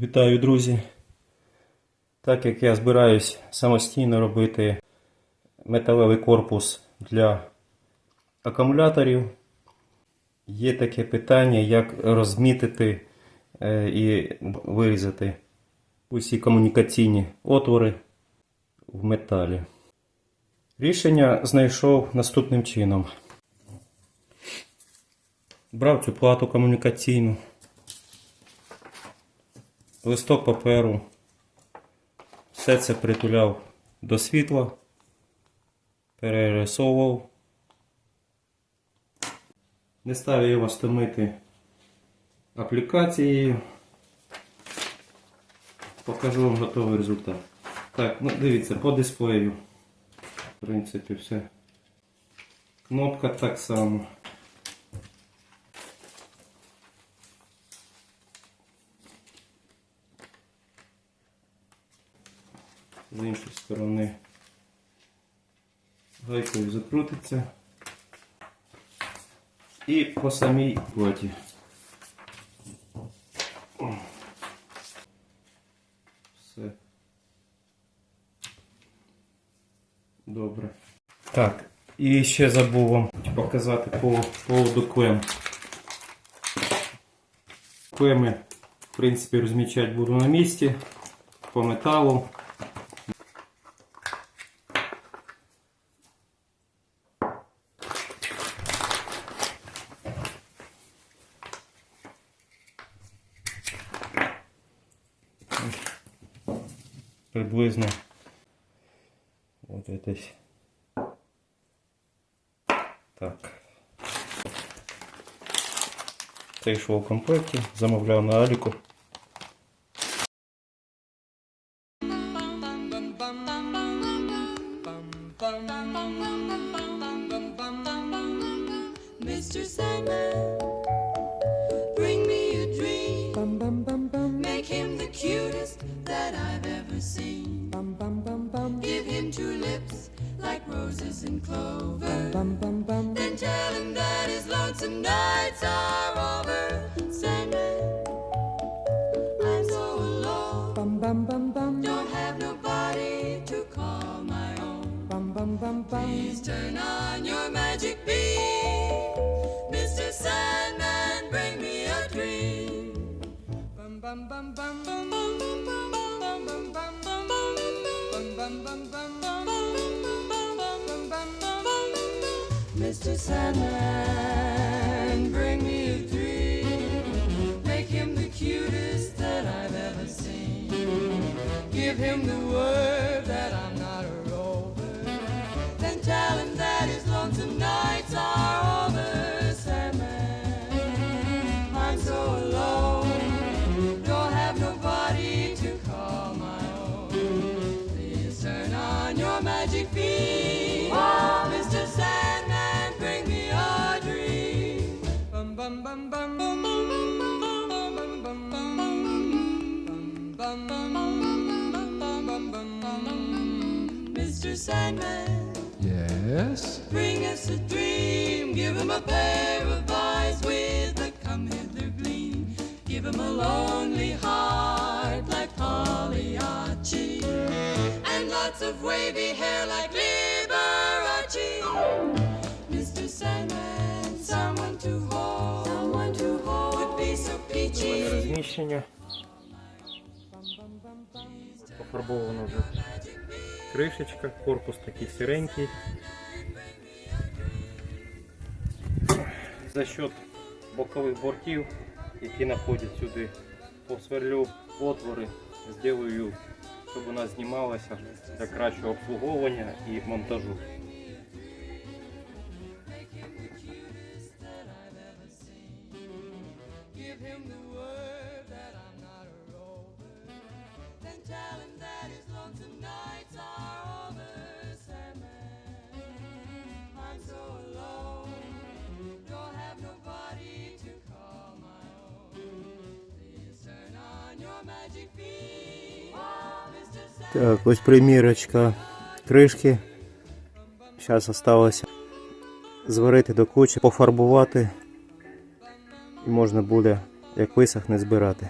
Вітаю, друзі! Так як я збираюсь самостійно робити металевий корпус для акумуляторів, є таке питання, як розмітити е, і вирізати усі комунікаційні отвори в металі. Рішення знайшов наступним чином. Брав цю плату комунікаційну листок паперу, все це притуляв до світла, перерисовував. Не ставив його стомити аплікацією. Покажу вам готовий результат. Так, ну дивіться, по дисплею. В принципі, все. Кнопка так само. З іншої сторони гайкою закрутиться і по самій платі. Все. Добре. Так, і ще забув вам показати по поводу клем. Клеми, в принципі, розмічати буду на місці по металу. Приблизно вот десь так. Це йшло в комплекті, замовляв на. Sandman, bring me a dream. Make him the cutest that I've ever seen. bum bum bum bum Give him two lips like roses and clover. bum bum bum bum. Then tell him that his lonesome nights are over. Sandman, Mr. Sandman, bring me a dream. Make him the cutest that I've ever seen. Give him the word Mr. Sandman, bring me a dream. Mr. Sandman. Yes. Bring us a dream. Give him a pair of eyes with a come hither gleam. Give him a lonely heart like Pagliacci. And lots of wavy hair Розміщення. Пофарбована вже кришечка, корпус такий сиренький. За счет бокових бортів, які знаходять сюди, посверлю отвори, зроблю, щоб вона знімалася для кращого обслуговування і монтажу. Him the word that I'm not a rover. Then tell him that his lonesome nights are over. Sandman, I'm so alone. Don't have nobody to call my own. Please turn on your magic beam. Mr. Sandman. Так, ось примірочка кришки. Зараз залишилося зварити до кучі, пофарбувати і можна буде, як висохне, збирати.